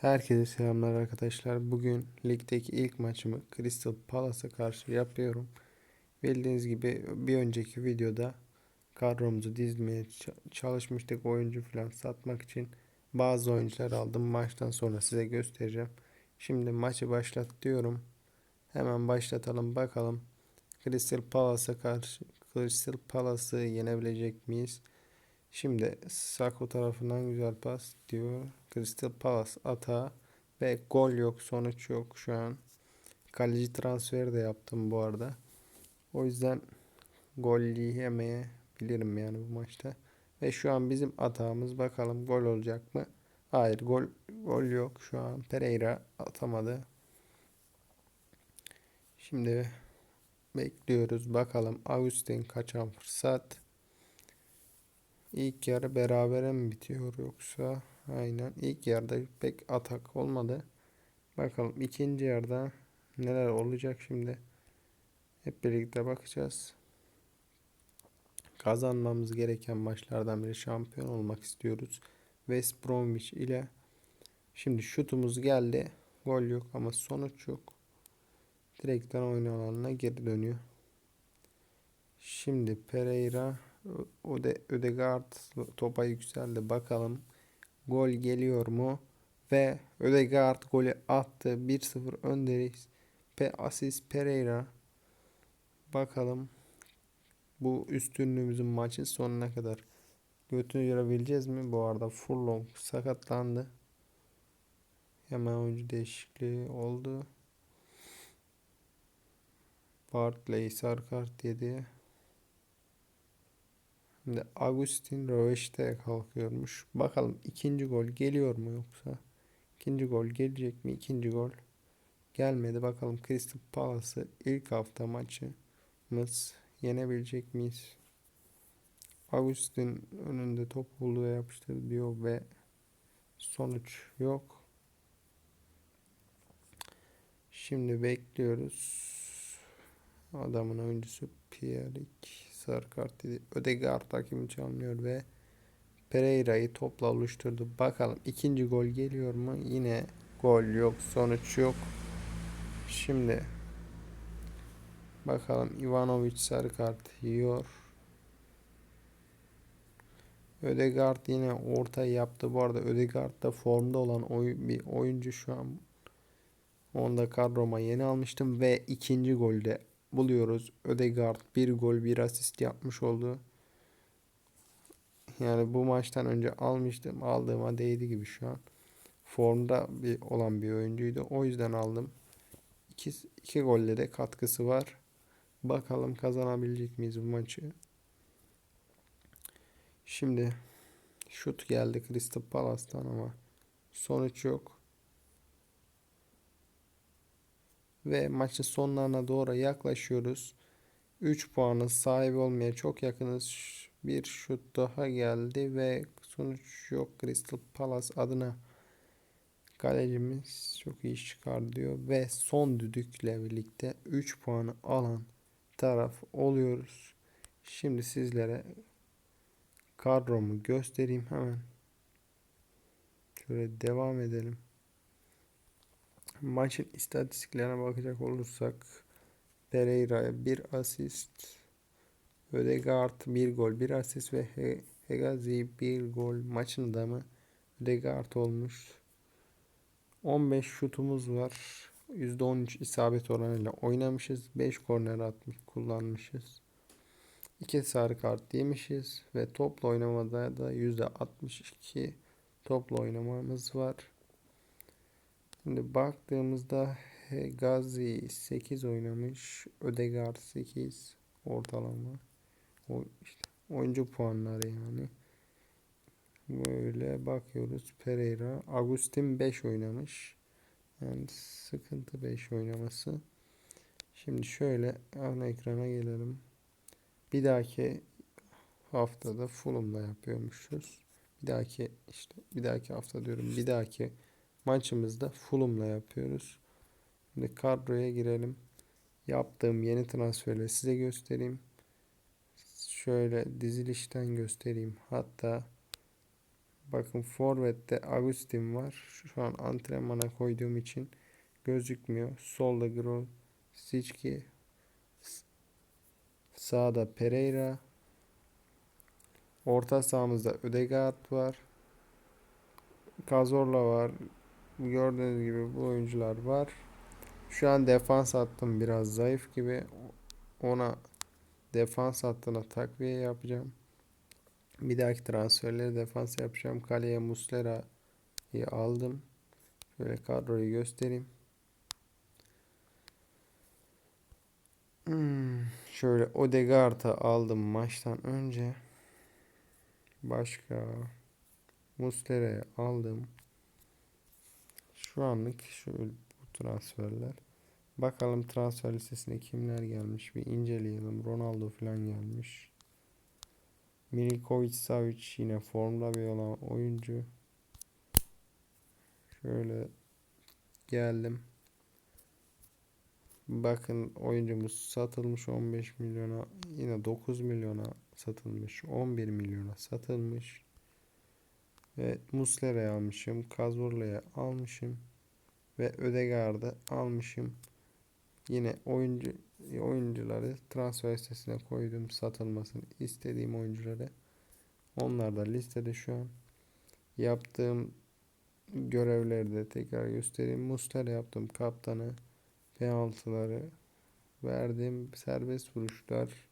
Herkese selamlar arkadaşlar. Bugün ligdeki ilk maçımı Crystal Palace'a karşı yapıyorum. Bildiğiniz gibi bir önceki videoda kadromuzu dizmeye çalışmıştık. Oyuncu falan satmak için bazı oyuncular aldım. Maçtan sonra size göstereceğim. Şimdi maçı başlat diyorum. Hemen başlatalım bakalım. Crystal Palace'a karşı Crystal Palace'ı yenebilecek miyiz? Şimdi Sako tarafından güzel pas diyor. Crystal Palace ata ve gol yok sonuç yok şu an. Kaleci transferi de yaptım bu arada. O yüzden gol yiyemeyebilirim yani bu maçta. Ve şu an bizim atağımız bakalım gol olacak mı? Hayır gol gol yok şu an. Pereira atamadı. Şimdi bekliyoruz bakalım Agustin kaçan fırsat. İlk yarı berabere mi bitiyor yoksa aynen ilk yarıda pek atak olmadı. Bakalım ikinci yarıda neler olacak şimdi. Hep birlikte bakacağız. Kazanmamız gereken maçlardan biri şampiyon olmak istiyoruz. West Bromwich ile şimdi şutumuz geldi. Gol yok ama sonuç yok. Direkten oyun alanına geri dönüyor. Şimdi Pereira Ode, Ödegaard topa yükseldi. Bakalım gol geliyor mu? Ve Ödegaard golü attı. 1-0 öndeyiz. Pe asist Pereira. Bakalım bu üstünlüğümüzün maçın sonuna kadar götürebileceğiz mi? Bu arada Furlong sakatlandı. Hemen oyuncu değişikliği oldu. Bartley sarı kart yedi. Şimdi Agustin Röveş'te kalkıyormuş. Bakalım ikinci gol geliyor mu yoksa? İkinci gol gelecek mi? İkinci gol gelmedi. Bakalım Crystal Palace'ı ilk hafta maçımız yenebilecek miyiz? Agustin önünde top buldu ve yapıştırdı diyor ve sonuç yok. Şimdi bekliyoruz. Adamın oyuncusu Pierik sarı kart dedi. Ödegaard hakimi çalmıyor ve Pereira'yı topla oluşturdu. Bakalım ikinci gol geliyor mu? Yine gol yok. Sonuç yok. Şimdi bakalım Ivanovic sarı kart yiyor. Ödegaard yine orta yaptı. Bu arada Ödegaard da formda olan oy bir oyuncu şu an. Onda kadroma yeni almıştım ve ikinci golde buluyoruz. Ödegaard bir gol bir asist yapmış oldu. Yani bu maçtan önce almıştım. Aldığıma değdi gibi şu an. Formda bir olan bir oyuncuydu. O yüzden aldım. İki, iki golle de katkısı var. Bakalım kazanabilecek miyiz bu maçı. Şimdi şut geldi Crystal Palace'tan ama sonuç yok. Ve maçın sonlarına doğru yaklaşıyoruz. 3 puanı sahibi olmaya çok yakınız. Bir şut daha geldi ve sonuç yok. Crystal Palace adına kalecimiz çok iyi çıkar diyor ve son düdükle birlikte 3 puanı alan taraf oluyoruz. Şimdi sizlere kadromu göstereyim hemen. Şöyle devam edelim. Maçın istatistiklerine bakacak olursak Pereira'ya bir asist, Ödegaard bir gol, bir asist ve Hegazi bir gol. Maçın adamı Ödegaard olmuş. 15 şutumuz var. %13 isabet oranıyla oynamışız. 5 korner atmış, kullanmışız. 2 sarı kart yemişiz ve topla oynamada da %62 topla oynamamız var. Şimdi baktığımızda Gazi 8 oynamış. Ödegaard 8 ortalama. O işte oyuncu puanları yani. Böyle bakıyoruz. Pereira. Agustin 5 oynamış. Yani sıkıntı 5 oynaması. Şimdi şöyle ana ekrana gelelim. Bir dahaki haftada Fulham'da yapıyormuşuz. Bir dahaki işte bir dahaki hafta diyorum. Bir dahaki maçımızda Fulham'la yapıyoruz. Şimdi kadroya girelim. Yaptığım yeni transferleri size göstereyim. Şöyle dizilişten göstereyim. Hatta Bakın Forvet'te Agustin var. Şu an antrenmana koyduğum için gözükmüyor. Solda Grosicki. Sağda Pereira. Orta sahamızda Ödegaard var. Cazorla var. Gördüğünüz gibi bu oyuncular var. Şu an defans hattım biraz zayıf gibi. Ona defans hattına takviye yapacağım. Bir dahaki transferleri defans yapacağım. Kaleye Muslera'yı aldım. Şöyle kadroyu göstereyim. Hmm, şöyle Odegaard'ı aldım maçtan önce. Başka Muslera'yı aldım. Şu anlık şu bu transferler. Bakalım transfer listesine kimler gelmiş bir inceleyelim. Ronaldo falan gelmiş. Milinkovic Savic yine formda bir olan oyuncu. Şöyle geldim. Bakın oyuncumuz satılmış 15 milyona yine 9 milyona satılmış 11 milyona satılmış ve Muslera'yı almışım Cazorla'yı almışım ve Ödegaard'ı almışım. Yine oyuncu oyuncuları transfer listesine koydum satılmasını istediğim oyuncuları. Onlar da listede şu an. Yaptığım görevleri de tekrar göstereyim. Muslera yaptım kaptanı penaltıları verdim. Serbest vuruşlar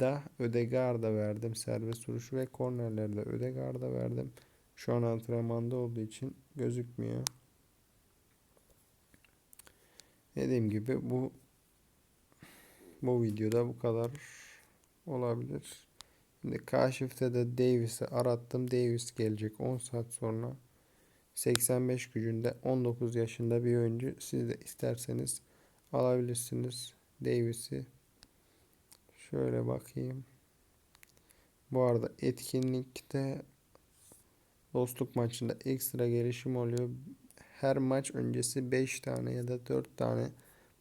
da Ödegaard'a verdim. Serbest vuruşu ve kornerlerde Ödegaard'a verdim. Şu an antrenmanda olduğu için gözükmüyor. Dediğim gibi bu bu videoda bu kadar olabilir. Şimdi kaşifte de Davis'i arattım. Davis gelecek 10 saat sonra. 85 gücünde 19 yaşında bir oyuncu. Siz de isterseniz alabilirsiniz Davis'i. Şöyle bakayım. Bu arada etkinlikte dostluk maçında ekstra gelişim oluyor. Her maç öncesi 5 tane ya da 4 tane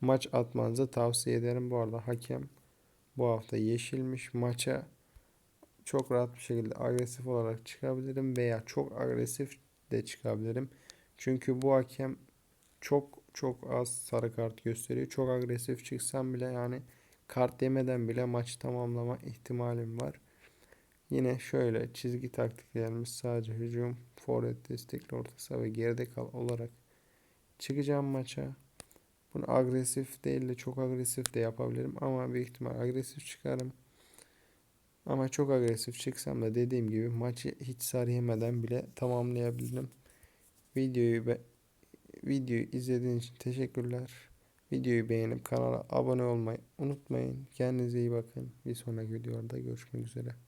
maç atmanızı tavsiye ederim. Bu arada hakem bu hafta yeşilmiş. Maça çok rahat bir şekilde agresif olarak çıkabilirim veya çok agresif de çıkabilirim. Çünkü bu hakem çok çok az sarı kart gösteriyor. Çok agresif çıksam bile yani kart yemeden bile maçı tamamlama ihtimalim var. Yine şöyle çizgi taktiklerimiz sadece hücum, forvet destekli orta saha ve geride kal olarak çıkacağım maça. Bunu agresif değil de çok agresif de yapabilirim ama büyük ihtimal agresif çıkarım. Ama çok agresif çıksam da dediğim gibi maçı hiç sarı yemeden bile tamamlayabilirim. Videoyu ve videoyu izlediğiniz için teşekkürler. Videoyu beğenip kanala abone olmayı unutmayın. Kendinize iyi bakın. Bir sonraki videoda görüşmek üzere.